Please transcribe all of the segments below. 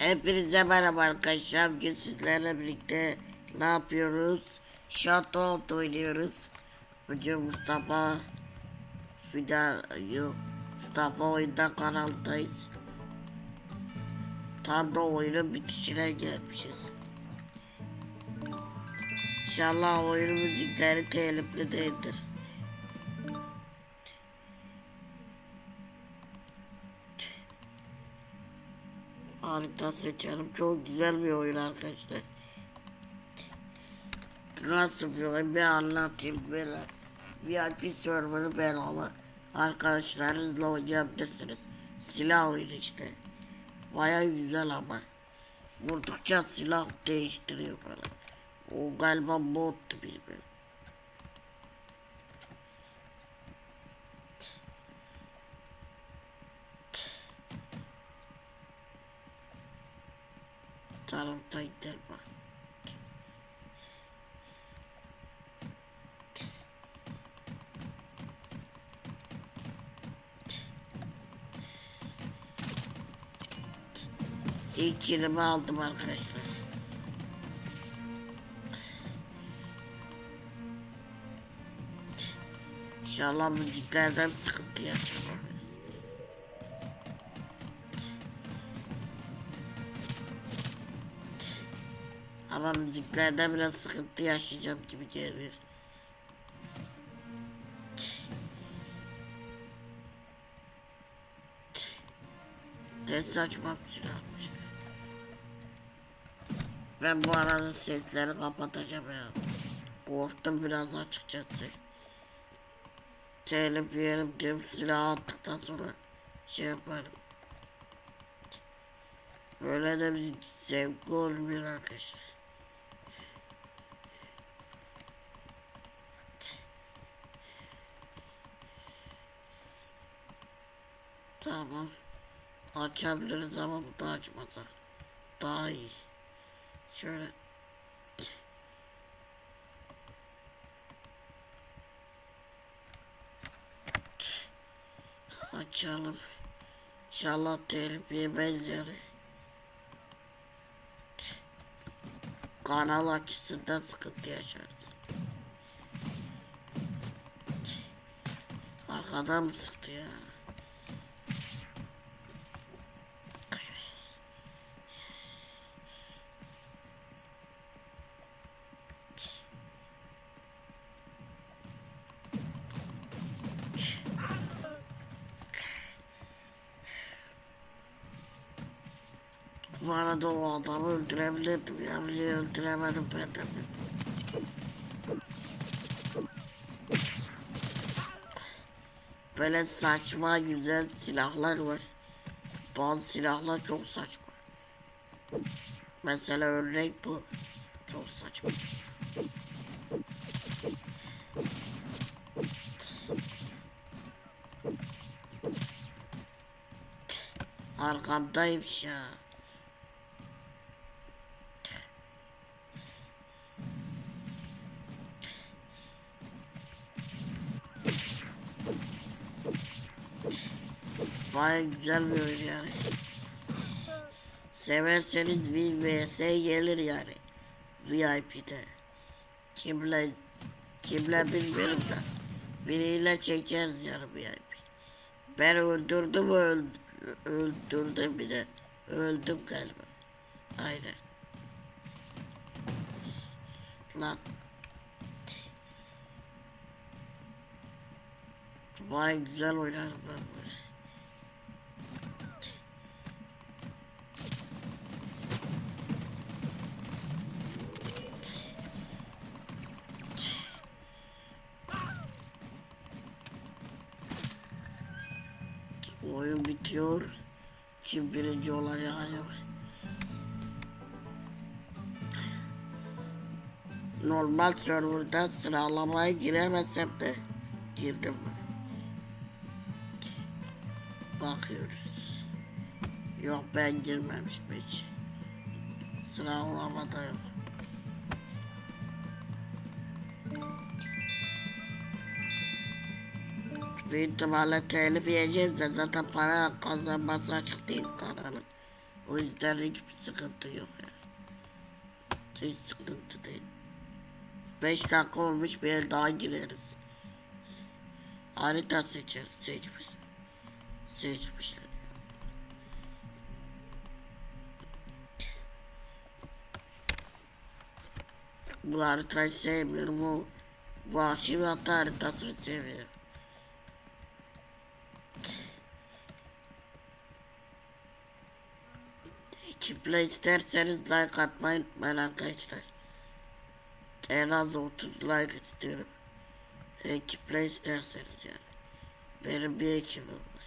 Hepinize merhaba arkadaşlar. Bugün sizlerle birlikte ne yapıyoruz? Shuttle oynuyoruz. Bugün Mustafa Fidan Mustafa oyunda kanaldayız. Tam da oyunun bitişine gelmişiz. İnşallah oyun müzikleri telifli değildir. Harita seçelim. Çok güzel bir oyun arkadaşlar. Nasıl bir oyun bir anlatayım böyle. VIP server'ı ben ama arkadaşlarınızla oynayabilirsiniz. Silah oyunu işte. Baya güzel ama. Vurdukça silah değiştiriyor falan. O galiba bottu bilmiyorum. Tarafta gider bak. İlk kilimi aldım arkadaşlar. İnşallah müziklerden sıkıntı yaşamam. Ama müziklerde biraz sıkıntı yaşayacağım gibi geliyor. Ne saçma bir silahmış. Ben bu arada sesleri kapatacağım ya. Korktum biraz açıkçası. Telif yerim diyorum silah attıktan sonra şey yaparım. Böyle de bir zevk olmuyor arkadaşlar. Tamam. Açabiliriz ama bu da açmasa. Daha iyi. Şöyle. Açalım. İnşallah telif yemez yani. Kanal açısından sıkıntı yaşarız. Arkadan mı sıktı ya? Bu arada o adamı öldürebilirdim ya. Bile öldüremedim ben de. Böyle saçma güzel silahlar var. Bazı silahlar çok saçma. Mesela örnek bu. Çok saçma. Arkamdaymış ya. Baya güzel bir oyun yani. Severseniz bir vs gelir yani. VIP'de. Kimle kimle bilmiyorum da. Biriyle çekeriz yani VIP. Ben öldürdüm öld öldürdüm bir de. Öldüm galiba. Aynen. Lan. Vay güzel oynarım ben böyle. Oyun bitiyor. Kim birinci olacak acaba? Normal serverda sıralamaya giremezsem de girdim. Bakıyoruz. Yok ben girmemişim hiç. Sıralamada yok. Büyük ihtimalle telif yiyeceğiz de zaten para kazanması açık değil kanalın. O yüzden hiçbir sıkıntı yok ya. Hiç sıkıntı değil. 5 dakika olmuş bir el daha gireriz. Harita seçer, seçmiş. Seçmişler. Bu haritayı sevmiyorum. Bu vahşi vata haritasını seviyorum. Ekiple isterseniz like atmayı unutmayın arkadaşlar. En az 30 like istiyorum. Ekiple isterseniz yani. Benim bir ekibim var.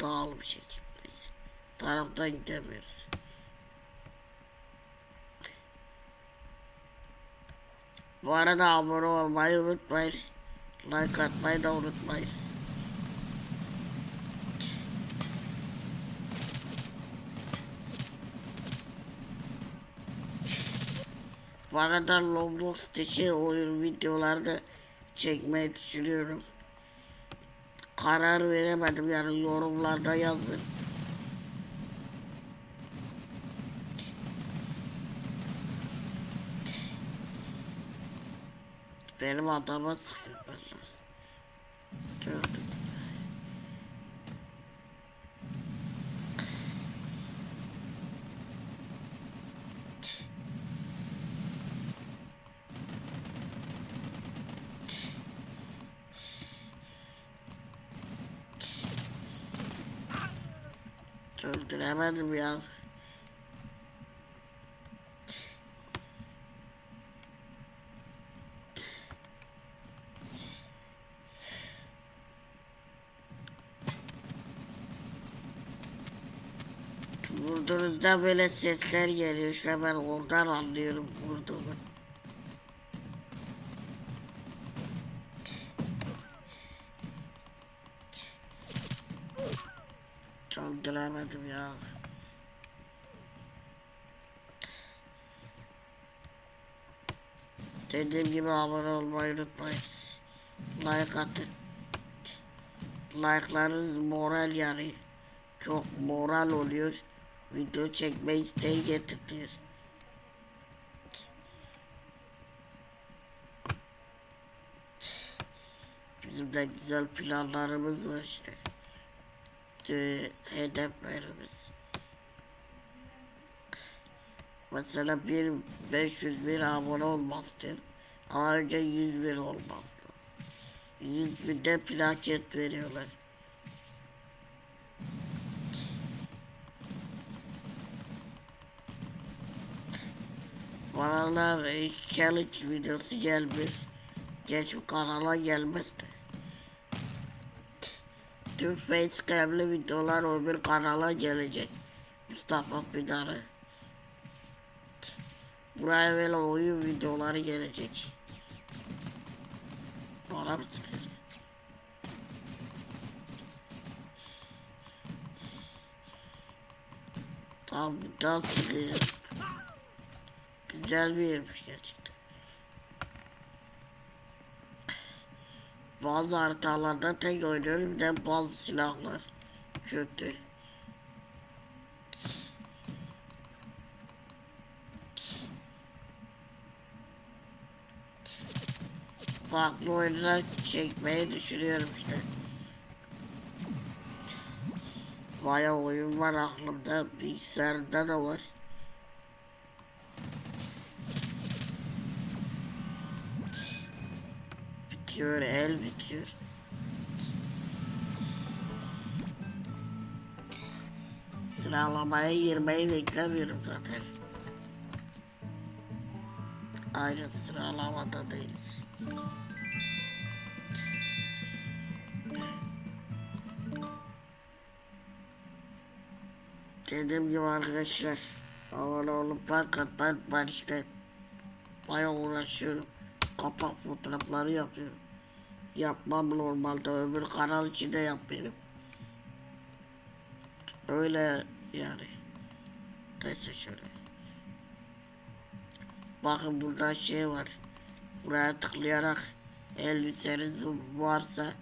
Dağılmış ekipleyiz. Taraftan gidemiyoruz. Bu arada abone olmayı unutmayın. Like atmayı da unutmayın. Bu arada Roblox dışı oyun videoları da çekmeyi düşünüyorum. Karar veremedim yani yorumlarda yazın. Benim adama sıkıyorlar. Öldüremedim ya. Vurduğunuzda böyle sesler geliyor. İşte ben oradan anlıyorum vurduğumu. Öldüremedim ya. Dediğim gibi abone olmayı unutmayın. Like atın. Like'larınız moral yani. Çok moral oluyor. Video çekme isteği getirtiyor. Bizim de güzel planlarımız var işte. Hedeflerimiz. Mesela bir 500 bin abone olmazdır. Ama önce 100 bin olmazdı. 100 binde plaket veriyorlar. Bana challenge videosu gelmiş. Geç bu kanala gelmezdi. Tüm facecam'li videolar o bir kanala gelecek. Mustafa Fidan'ı. Buraya böyle oyun videoları gelecek. Bana mı sıkıyor? Tam daha sıkıyor. Güzel bir yermiş gerçekten. Bazı haritalarda tek oynuyorum bir de bazı silahlar kötü. Farklı oyunlar çekmeyi düşünüyorum işte. Bayağı oyun var aklımda, bilgisayarda da var. Bitiyor, el bitiyor. Sıralamaya girmeyi beklemiyorum zaten. Aynı sıralamada değiliz. Dediğim gibi arkadaşlar abone olup like atmayı ben işte bayağı uğraşıyorum. Kapak fotoğrafları yapıyorum. Yapmam normalde öbür kanal içinde yapıyorum. Öyle yani. Neyse şöyle. Bakın burada şey var. Buraya tıklayarak elbiseniz varsa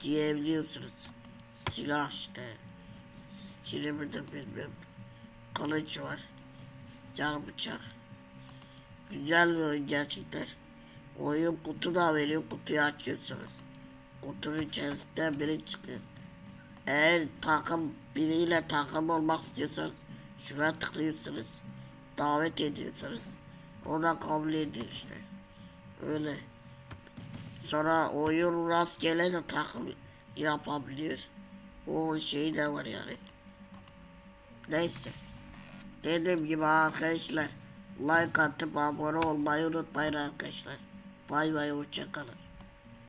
giyebiliyorsunuz. Silah işte. Skili midir bilmiyorum. Kılıç var. Can bıçak. Güzel bir oyun gerçekten. Oyun kutu da veriyor. Kutuyu açıyorsunuz. Kutunun içerisinden biri çıkıyor. Eğer takım biriyle takım olmak istiyorsanız şuna tıklıyorsunuz. Davet ediyorsunuz. O da kabul ediyor işte. Öyle. Sonra oyun rastgele de takım yapabiliyor. O şey de var yani. Neyse. Dediğim gibi arkadaşlar like atıp abone olmayı unutmayın arkadaşlar. Bay bay hoşçakalın.